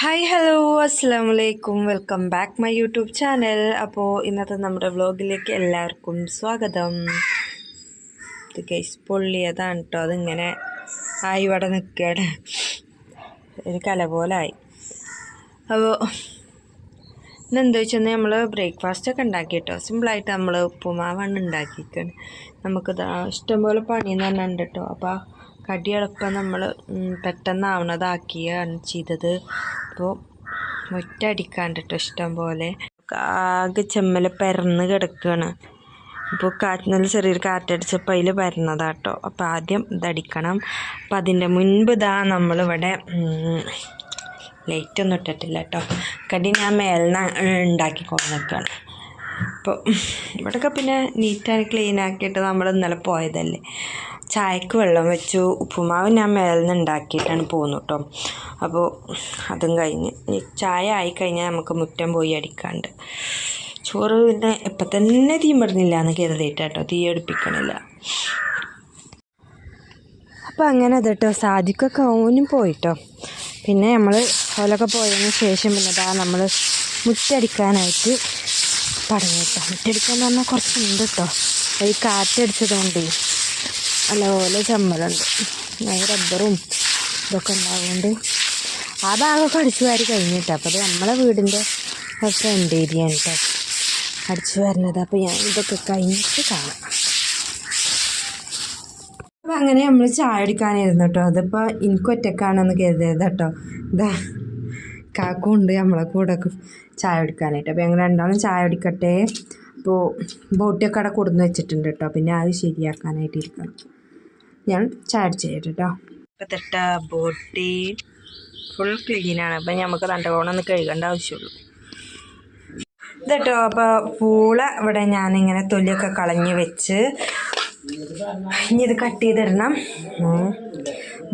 Hi hello അസ്സാം വലൈക്കും welcome back my YouTube channel അപ്പോൾ ഇന്നത്തെ നമ്മുടെ വ്ലോഗിലേക്ക് എല്ലാവർക്കും സ്വാഗതം. ഇത് കേസ് പൊള്ളിയതാണ് കേട്ടോ അതിങ്ങനെ ആയി ഇവിടെ നിൽക്കുകയാണ് ഒരു കല ആയി. അപ്പോൾ ഇന്നെന്താ വെച്ചാൽ നമ്മൾ ബ്രേക്ക്ഫാസ്റ്റ് ഒക്കെ ഉണ്ടാക്കി കേട്ടോ സിമ്പിളായിട്ട് നമ്മൾ ഉപ്പുമാവാണ് ഉണ്ടാക്കിയിരിക്കുന്നത് നമുക്ക് ഇഷ്ടംപോലെ പണിയെന്ന് പറഞ്ഞിട്ടുണ്ട് കേട്ടോ അപ്പോൾ കടി എളുപ്പം നമ്മൾ പെട്ടെന്നാവണതാക്കിയാണ് ചെയ്തത്. അപ്പോൾ ഒറ്റ അടിക്കാണ്ടിട്ടോ ഇഷ്ടം പോലെ ആകെ ചെമ്മൽ പരന്ന് കിടക്കുകയാണ് അപ്പോൾ കാറ്റ് നല്ല ചെറിയൊരു കാറ്റടിച്ചപ്പോൾ അതിൽ പരന്നതാട്ടോ. അപ്പോൾ ആദ്യം ഇതടിക്കണം. അപ്പോൾ അതിന്റെ മുൻപ് ഇതാ നമ്മളിവിടെ ലൈറ്റൊന്നും ഇട്ടിട്ടില്ല കേട്ടോ കടി ഞാൻ മേലിന്ന് ഉണ്ടാക്കി കൊണ്ടുവന്നിക്കാണ് അപ്പോൾ ഇവിടെയൊക്കെ പിന്നെ നീറ്റായി ക്ലീൻ ആക്കിയിട്ട് നമ്മൾ ഇന്നലെ പോയതല്ലേ. ചായക്ക് വെള്ളം വെച്ചു. ഉപ്പുമാവ് ഞാൻ മേലിൽ ഉണ്ടാക്കിയിട്ടാണ് പോകുന്നു കേട്ടോ അപ്പോൾ അതും കഴിഞ്ഞ് ചായ ആയിക്കഴിഞ്ഞാൽ നമുക്ക് മുറ്റം പോയി അടിക്കാണ്ട്. ചോറ് പിന്നെ ഇപ്പം തന്നെ തീ പെടുന്നില്ല എന്ന് കരുതിയിട്ട് കേട്ടോ തീ അടുപ്പിക്കണില്ല അപ്പോൾ അങ്ങനെ കേട്ടോ സാധിക്കൊക്കെ ഓനും പോയിട്ടോ പിന്നെ നമ്മൾ ഓലൊക്കെ പോയതിന് ശേഷം പിന്നെ ഇതാ നമ്മൾ മുറ്റടിക്കാനായിട്ട് പറഞ്ഞു കേട്ടോ മുറ്റടിക്കാൻ പറഞ്ഞാൽ കുറച്ചുണ്ട് കേട്ടോ ഈ കാറ്റടിച്ചതുകൊണ്ടേ. നല്ലപോലെ ചമ്മലുണ്ട്. റബ്ബറും ഇതൊക്കെ ഉണ്ടാവുകൊണ്ട് ആ ഭാഗമൊക്കെ അടിച്ചു വാരി കഴിഞ്ഞിട്ട്. അപ്പോൾ അത് നമ്മളെ വീടിന്റെ ഫ്രണ്ട് ഏരിയ കേട്ടോ അടിച്ചു വരുന്നത്. അപ്പോൾ ഞാൻ ഇതൊക്കെ കഴിഞ്ഞിട്ട് കാണാം. അപ്പം അങ്ങനെ നമ്മൾ ചായ അടിക്കാനായിരുന്നു കേട്ടോ അതിപ്പോൾ എനിക്ക് ഒറ്റക്കാണെന്ന് കരുതരുത് കേട്ടോ ഇതാ കാക്കുണ്ട് നമ്മളെ കൂടെ ചായ എടുക്കാനായിട്ട് അപ്പോൾ ഞങ്ങൾ രണ്ടാളും ചായ എടുക്കട്ടെ അപ്പോൾ ബോട്ടിയൊക്കെ അവിടെ കൊടുന്ന് വെച്ചിട്ടുണ്ട് കേട്ടോ പിന്നെ അത് ശരിയാക്കാനായിട്ട് ഇരിക്കണം. ഞാൻ ചാർജ് അടിച്ച് കേട്ടോ ഇപ്പം തെട്ട ബോട്ടി ഫുൾ ക്ലീനാണ് അപ്പം നമുക്ക് രണ്ടകോണം ഒന്ന് കഴുകേണ്ട ആവശ്യമുള്ളൂ. ഇതട്ടോ അപ്പോൾ പൂള ഇവിടെ ഞാനിങ്ങനെ തൊലിയൊക്കെ കളഞ്ഞ് വെച്ച് ഇനി ഇത് കട്ട് ചെയ്തിടണം.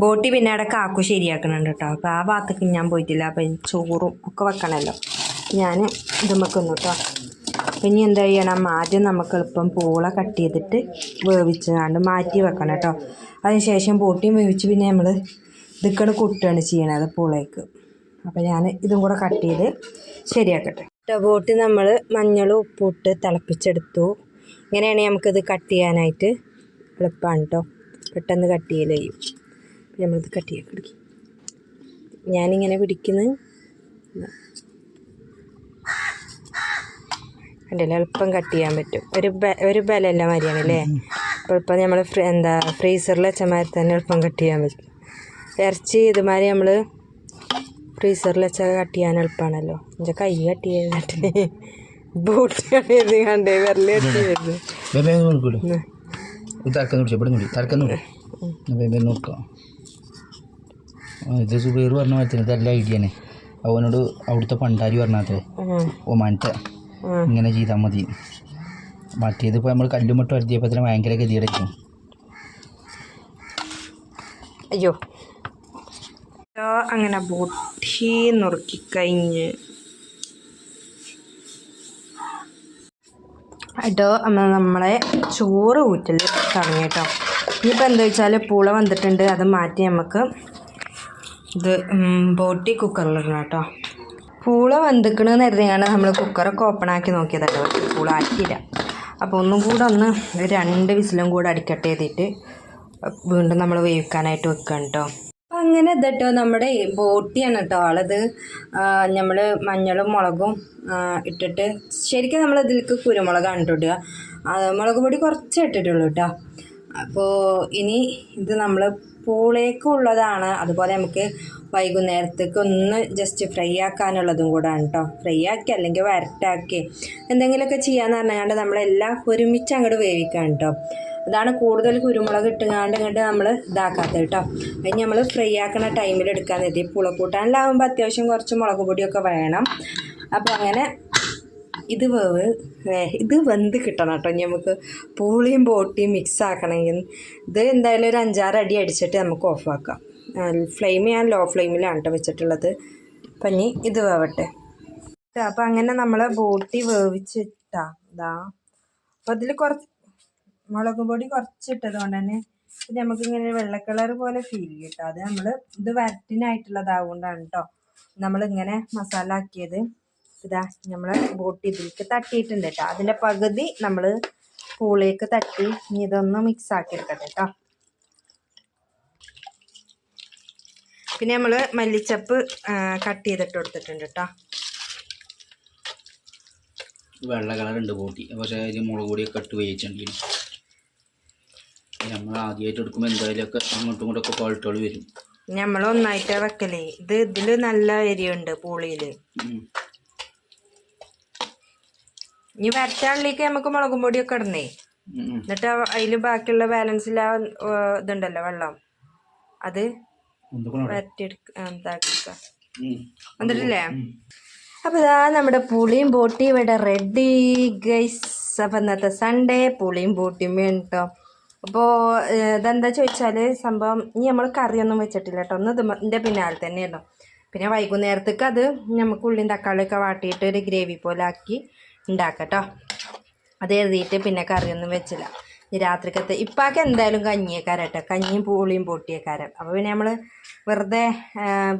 ബോട്ടി പിന്നെ അവിടെ കാക്കു ശരിയാക്കണുണ്ട് കേട്ടോ. അപ്പോൾ ആ ഭാഗത്തേക്ക് ഞാൻ പോയിട്ടില്ല. അപ്പം ചോറും ഒക്കെ വെക്കണമല്ലോ ഞാൻ ഇത് വെക്കുന്നു കേട്ടോ ഇനി എന്താ ചെയ്യണം ആദ്യം നമുക്ക് എളുപ്പം പൂള കട്ട് ചെയ്തിട്ട് വേവിച്ച് കണ്ട് മാറ്റി വെക്കണം കേട്ടോ അതിനുശേഷം പൂട്ടിയും വേവിച്ച് പിന്നെ നമ്മൾ ഇതൊക്കെ കുട്ടുകയാണ് ചെയ്യണത് പൂളേക്ക്. അപ്പോൾ ഞാൻ ഇതും കൂടെ കട്ട് ചെയ്ത് ശരിയാക്കട്ടെ. കേട്ടോ പൊട്ടി നമ്മൾ മഞ്ഞളും ഉപ്പിട്ട് തിളപ്പിച്ചെടുത്തു. ഇങ്ങനെയാണ് നമുക്കിത് കട്ട് ചെയ്യാനായിട്ട് എളുപ്പമാണ് കേട്ടോ പെട്ടെന്ന് കട്ട് ചെയ്യൽ ചെയ്യും നമ്മളിത് കട്ട് ചെയ്യാൻ പിടിക്കും ഞാനിങ്ങനെ പിടിക്കുന്നത് കണ്ടില്ല എളുപ്പം കട്ട് ചെയ്യാൻ പറ്റും. ഒരു ഒരു ബലമല്ല മരിയാണ് അല്ലേ അപ്പോൾ ഇപ്പം നമ്മൾ എന്താ ഫ്രീസറിൽ വെച്ച മാതിരി തന്നെ എളുപ്പം കട്ട് ചെയ്യാൻ പറ്റും. ഇറച്ചി ഇതുമാതിരി നമ്മൾ ഫ്രീസറിൽ വെച്ച കട്ട് ചെയ്യാൻ എളുപ്പമാണല്ലോ. എന്റെ കൈ കട്ട് ചെയ്തിട്ട് ബോട്ട് കട്ട് കണ്ടേ വിരൽ കട്ട് ചെയ്ത്. ഇത് സുബൈർ പറഞ്ഞ ഐഡിയനെ അവനോട് അവിടുത്തെ പണ്ടാരി പറഞ്ഞാത്തേ ഒമാനത്തെ. ഇങ്ങനെ ചെയ്താൽ മതി. മറ്റേത് ഇപ്പോൾ നമ്മൾ കല്ലുമട്ട് വരുത്തിയപ്പോൾ തന്നെ ഭയങ്കര ഗതിയിടയ്ക്കും അയ്യോ. അങ്ങനെ ബോട്ടി നുറുക്കി കഴിഞ്ഞ് കേട്ടോ നമ്മളെ ചോറ് ഊറ്റൽ തുടങ്ങി കേട്ടോ ഇനിയിപ്പോൾ എന്താ വെച്ചാൽ പുള വന്നിട്ടുണ്ട് അത് മാറ്റി നമുക്ക് ഇത് ബോട്ടി കുക്കറിലിടണം കേട്ടോ. പൂള വന്നിക്കണെന്ന് കരുതിയാണ് നമ്മൾ കുക്കറൊക്കെ ഓപ്പൺ ആക്കി നോക്കിയതല്ലോ പൂള ആക്കിയില്ല. അപ്പോൾ ഒന്നും കൂടെ ഒന്ന് രണ്ട് വിസിലും കൂടെ അടിക്കട്ടെ ചെയ്തിട്ട് വീണ്ടും നമ്മൾ വേവിക്കാനായിട്ട് വെക്കണം കേട്ടോ അപ്പം അങ്ങനെ ഇതട്ടോ നമ്മുടെ ബോട്ടിയാണ് കേട്ടോ ആളത്. നമ്മൾ മഞ്ഞളും മുളകും ഇട്ടിട്ട് ശരിക്കും നമ്മൾ ഇതിലേക്ക് കുരുമുളകാണ് ഇട്ടിടുക മുളക് പൊടി കുറച്ച് ഇട്ടിട്ടുള്ളൂ കേട്ടോ അപ്പോൾ ഇനി ഇത് നമ്മൾ പൂളേക്കുള്ളതാണ് അതുപോലെ നമുക്ക് വൈകുന്നേരത്തേക്ക് ഒന്ന് ജസ്റ്റ് ഫ്രൈ ആക്കാനുള്ളതും കൂടാണ് കേട്ടോ ഫ്രൈ ആക്കി അല്ലെങ്കിൽ വരട്ടാക്കി. എന്തെങ്കിലുമൊക്കെ ചെയ്യാന്ന് പറഞ്ഞാണ്ട് നമ്മളെല്ലാം ഒരുമിച്ച് അങ്ങോട്ട് വേവിക്കാം കേട്ടോ അതാണ് കൂടുതൽ കുരുമുളക് ഇട്ടുകാണ്ട് ഇങ്ങോട്ട് നമ്മൾ ഇതാക്കാത്തത് കേട്ടോ അതിന് നമ്മൾ ഫ്രൈ ആക്കുന്ന ടൈമിൽ എടുക്കാൻ എത്തി പുളക്കൂട്ടാനിലാവുമ്പോൾ അത്യാവശ്യം കുറച്ച് മുളക് പൊടിയൊക്കെ വേണം. അപ്പോൾ അങ്ങനെ ഇത് വേവ് ഇത് വെന്ത് കിട്ടണം കേട്ടോ നമുക്ക് പൂളിയും ബോട്ടിയും മിക്സ് ആക്കണമെങ്കിൽ ഇത് എന്തായാലും ഒരു അഞ്ചാറ് അടി അടിച്ചിട്ട് നമുക്ക് ഓഫാക്കാം ഫ്ലെയിം ഞാൻ ലോ ഫ്ലെയിമിലാണ് കേട്ടോ വെച്ചിട്ടുള്ളത്. അപ്പം ഇനി ഇത് വേവട്ടെ. അപ്പം അങ്ങനെ നമ്മൾ ബോട്ടി വേവിച്ചിട്ടാ. ഇതാ അപ്പം അതിൽ കുറച്ച് മുളക് പൊടി കുറച്ചിട്ടത് കൊണ്ട് തന്നെ പിന്നെ നമുക്കിങ്ങനെ വെള്ള കളർ പോലെ ഫീൽ ചെയ്യും അത് നമ്മൾ ഇത് വരട്ടിനായിട്ടുള്ളതാകൊണ്ടാണ് കേട്ടോ നമ്മളിങ്ങനെ മസാല ആക്കിയത്. ഇതാ നമ്മൾ ബോട്ടി ഇതിലേക്ക് തട്ടിയിട്ടുണ്ട് കേട്ടോ അതിന്റെ പകുതി നമ്മൾ പൂളിലേക്ക് തട്ടി ഇനി ഇതൊന്ന് മിക്സ് ആക്കി എടുക്കട്ടെ കേട്ടോ പിന്നെ നമ്മൾ മല്ലിച്ചപ്പ് കട്ട് ചെയ്തിട്ട് കൊടുത്തിട്ടുണ്ട് കേട്ടോ വെള്ള കളറുണ്ട് കൂട്ടി. പക്ഷേ അതിൽ മുളക് പൊടിയൊക്കെ ഇട്ട് വേവിച്ചിട്ടുണ്ടെങ്കിൽ നമ്മൾ ആദ്യമായിട്ട് എടുക്കുമ്പോൾ എന്തായാലും ഒക്കെ അങ്ങോട്ടും ഇങ്ങോട്ടും ഒക്കെ ക്വാളിറ്റികൾ വരും നമ്മൾ ഒന്നായിട്ട് വെക്കലേ. ഇത് ഇതിൽ നല്ല എരിയുണ്ട് പൂളിയിൽ. ഇനി വരട്ടാളിലേക്ക് നമുക്ക് മുളകും പൊടിയൊക്കെ ഇടണേ. എന്നിട്ട് അതിൽ ബാക്കിയുള്ള ബാലൻസിൽ ഏർ, ഇതുണ്ടല്ലോ വെള്ളം. അത്? വരട്ടിയെടുക്ക. വന്നിട്ടില്ലേ? അപ്പോൾ ഇതാ നമ്മുടെ പുളിയും ബോട്ടിയും ഇവിടെ റെഡി ഗൈസ് അപ്പം ഇന്നത്തെ സൺഡേ പുളിയും ബോട്ടിയും വേണ്ടോ അപ്പോൾ ഇതെന്താ ചോദിച്ചാൽ സംഭവം ഇനി നമ്മൾ കറിയൊന്നും വെച്ചിട്ടില്ല കേട്ടോ ഒന്ന് ഇതിന്റെ പിന്നാലെ തന്നെയല്ലോ പിന്നെ വൈകുന്നേരത്തേക്ക് അത് നമുക്ക് ഉള്ളിയും തക്കാളിയൊക്കെ വാട്ടിയിട്ട് ഒരു ഗ്രേവി പോലെ ആക്കി ഉണ്ടാക്കാം കേട്ടോ അത് എഴുതിയിട്ട് പിന്നെ കറിയൊന്നും വെച്ചില്ല. രാത്രിക്കത്തെ. ഇപ്പാക്ക് എന്തായാലും കഞ്ഞിയേക്കാരം കേട്ടോ കഞ്ഞിയും പൂളിയും പൊട്ടിയേക്കാരം. അപ്പോൾ പിന്നെ നമ്മൾ വെറുതെ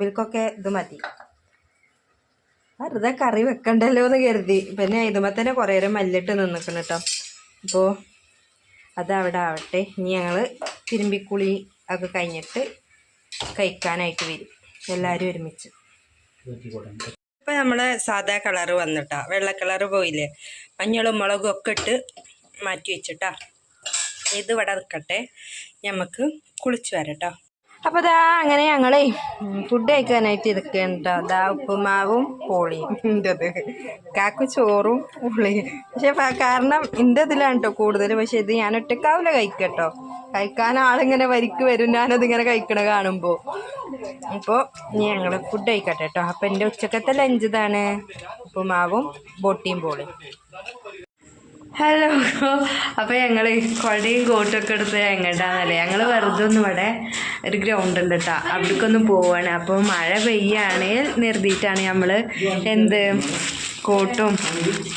ബിൽക്കൊക്കെ ഇത് മതി. വെറുതെ കറി വെക്കണ്ടല്ലോ എന്ന് കരുതി. പിന്നെ ഇതുമ്പോൾ തന്നെ കുറേ നേരം മല്ലിട്ട് നിന്നിക്കണം കേട്ടോ അപ്പോൾ അത് അവിടെ ആവട്ടെ. ഇനി ഞങ്ങൾ തിരുമ്പിക്കുളി ഒക്കെ കഴിഞ്ഞിട്ട് കഴിക്കാനായിട്ട് വരും. എല്ലാവരും ഒരുമിച്ച്. ഇപ്പം നമ്മൾ സാധാ കളറ് വന്നിട്ടാ. വെള്ള കളറ് പോയില്ലേ? മഞ്ഞളും മുളകും ഒക്കെ ഇട്ട് മാറ്റി വെച്ചിട്ടാ. ഇത് ഇവിടെ നിൽക്കട്ടെ നമുക്ക് കുളിച്ച് വരട്ടോ. അപ്പോൾ ദാ അങ്ങനെ ഞങ്ങളെ ഫുഡ് കഴിക്കാനായിട്ട് ഇരിക്കുകയാണ് കേട്ടോ ഉപ്പുമാവും പോളിയും. കാക്കു ചോറും പുളിയും. പക്ഷെ കാരണം എന്റെ ഇതിലാണ് കേട്ടോ കൂടുതൽ പക്ഷെ ഇത് ഞാൻ ഒറ്റക്കാവില്ല കഴിക്കട്ടോ. കഴിക്കാൻ ആളിങ്ങനെ വരിക്ക് വരും. ഞാനതിങ്ങനെ കഴിക്കണ കാണുമ്പോൾ ഇനി ഞങ്ങൾ ഫുഡ് കഴിക്കട്ടെ കേട്ടോ അപ്പോൾ എന്റെ ഉച്ചക്കത്തെ ലഞ്ച് ഇതാണ്. ഉപ്പുമാവും ബോട്ടിയും പോളിയും. ഹലോ അപ്പോൾ ഞങ്ങൾ കുടയും കോട്ടൊക്കെ എടുത്ത് എങ്ങോട്ടാന്നല്ലേ ഞങ്ങൾ വെറുതെ ഒന്ന് ഇവിടെ ഒരു ഗ്രൗണ്ട് ഉണ്ട് കേട്ടോ അവിടേക്കൊന്ന് പോവാണ്. അപ്പോൾ മഴ പെയ്യാണെങ്കിൽ നിർത്തിയിട്ടാണ് നമ്മൾ എന്ത് കോട്ടും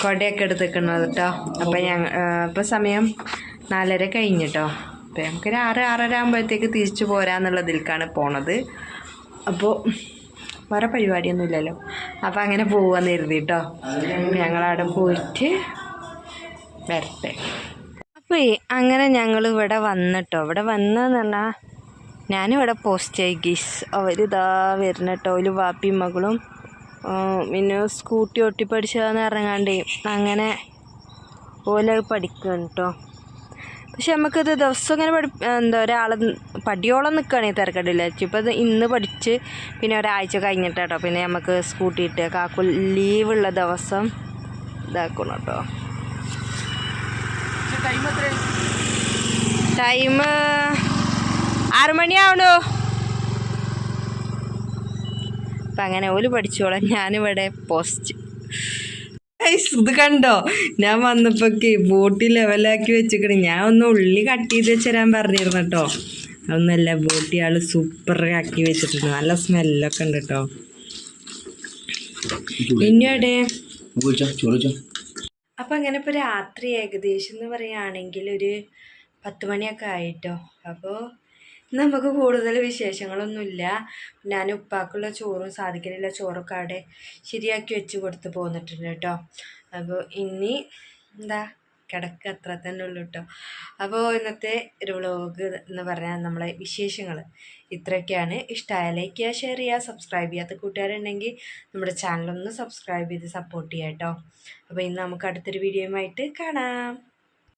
കുടയൊക്കെ എടുത്തിക്കുന്നത് കേട്ടോ അപ്പോൾ ഞങ്ങൾ ഇപ്പോൾ സമയം നാലര കഴിഞ്ഞിട്ടോ അപ്പോൾ നമുക്കൊരു ആറ് ആറര ആകുമ്പോഴത്തേക്ക് തിരിച്ചു പോരാന്നുള്ളതിലേക്കാണ് പോണത്. അപ്പോൾ വേറെ പരിപാടിയൊന്നുമില്ലല്ലോ. അപ്പോൾ അങ്ങനെ പോവാന്ന് കരുതി കേട്ടോ ഞങ്ങളവിടെ പോയിട്ട് വരട്ടെ. അപ്പോൾ അങ്ങനെ ഞങ്ങൾ ഇവിടെ വന്നിട്ടോ. ഇവിടെ വന്നെന്ന് പറഞ്ഞാൽ ഞാനിവിടെ പോസ്റ്റ് ആയി ഗീസ്. അവരിതാ വരുന്നട്ടോ. ഒരു വാപ്പിയും മകളും പിന്നെ സ്കൂട്ടി ഓട്ടി പഠിച്ചതെന്ന് ഇറങ്ങാണ്ടേ അങ്ങനെ ഓല പഠിക്കണം കേട്ടോ പക്ഷെ നമുക്കിത് ദിവസം ഇങ്ങനെ പഠി എന്താ ഒരാൾ പടിയോളം നിൽക്കുകയാണെങ്കിൽ തിരക്കടില്ല. ഇപ്പോൾ ഇത് ഇന്ന് പഠിച്ച് പിന്നെ ഒരാഴ്ച കഴിഞ്ഞിട്ടാട്ടോ. പിന്നെ നമുക്ക് സ്കൂട്ടി ഇട്ട് കാക്കു ലീവുള്ള ദിവസം ഇതാക്കണം കേട്ടോ ടൈം ആറ് മണിയാവണോ അപ്പം അങ്ങനെ ഓൽ പഠിച്ചോളാം. ഞാനിവിടെ പോസ്റ്റ് ഇത് കണ്ടോ? ഞാൻ വന്നപ്പോഴേക്ക് ബോട്ടി ലെവലാക്കി വെച്ചിക്കണേ. ഞാൻ ഒന്ന് ഉള്ളി കട്ട് ചെയ്ത് വെച്ചുതരാൻ പറഞ്ഞിരുന്നു കേട്ടോ അതൊന്നല്ല ബോട്ടി ആൾ സൂപ്പർ ആക്കി വെച്ചിട്ടുണ്ട്. നല്ല സ്മെല്ലൊക്കെ ഉണ്ട് കേട്ടോ പിന്നെ എവിടെ? നമുക്ക് വിളിച്ചോ ചോറ് അപ്പം അങ്ങനെ ഇപ്പോൾ രാത്രി ഏകദേശം എന്ന് പറയുകയാണെങ്കിൽ ഒരു പത്ത് മണിയൊക്കെ ആയിട്ടോ. അപ്പോൾ നമുക്ക് കൂടുതൽ വിശേഷങ്ങളൊന്നുമില്ല. ഞാൻ ഉപ്പാക്കുള്ള ചോറും സാധിക്കലില്ല ചോറൊക്കെ അവിടെ ശരിയാക്കി വെച്ച് കൊടുത്ത് പോന്നിട്ടുണ്ട് കേട്ടോ. അപ്പോൾ ഇനി എന്താ കിടക്ക അത്ര തന്നെ ഉള്ളൂ കേട്ടോ അപ്പോൾ ഇന്നത്തെ ഒരു വ്ളോഗ് എന്ന് പറഞ്ഞാൽ നമ്മളെ വിശേഷങ്ങൾ. ഇത്രയൊക്കെയാണ്. ഇഷ്ടമായ ലൈക്ക് ചെയ്യുക ഷെയർ ചെയ്യുക സബ്സ്ക്രൈബ് ചെയ്യാത്ത കൂട്ടുകാരുണ്ടെങ്കിൽ നമ്മുടെ ചാനലൊന്ന് സബ്സ്ക്രൈബ് ചെയ്ത് സപ്പോർട്ട് ചെയ്യാം കേട്ടോ അപ്പോൾ ഇന്ന് നമുക്ക് അടുത്തൊരു വീഡിയോയുമായിട്ട് കാണാം.